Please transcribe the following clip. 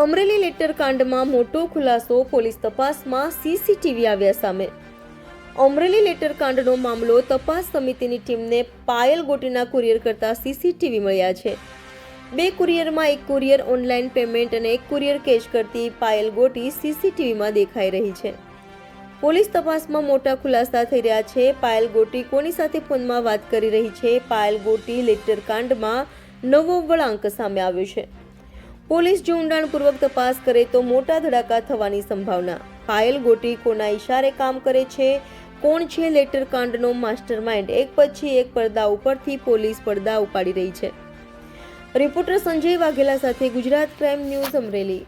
Amreli letter કાંડમાં મોટો ખુલાસો police તપાસમાં સીસીટીવી આવ્યા સામે. અમરેલી લેટર કાંડનો મામલો તપાસ સમિતિની ટીમને પાયલ ગોટીના કુરિયર કરતા સીસીટીવી મળ્યા છે. બે કુરિયરમાં એક કુરિયર ઓનલાઈન પેમેન્ટ અને એક કુરિયર કેશ કરતી પાયલ ગોટી સીસીટીવીમાં દેખાઈ રહી છે. પોલીસ તપાસમાં મોટા ખુલાસા થઈ રહ્યા છે. પાયલ ગોટી કોની સાથે ફોનમાં વાત કરી રહી છે? પાયલ ગોટી લેટર કાંડમાં નવો વળાંક સામે આવ્યો છે. પોલીસ જો ઊંડાણપૂર્વક તપાસ કરે તો મોટા ધડાકા થવાની સંભાવના. પાયલ ગોટી કોના ઈશારે કામ કરે છે, કોણ છે લેટર કાંડનો માસ્ટર માઇન્ડ એક પછી એક પડદા ઉપરથી પોલીસ પડદા ઉપાડી રહી છે. રિપોર્ટર સંજય વાઘેલા સાથે ગુજરાત ક્રાઇમ ન્યૂઝ અમરેલી.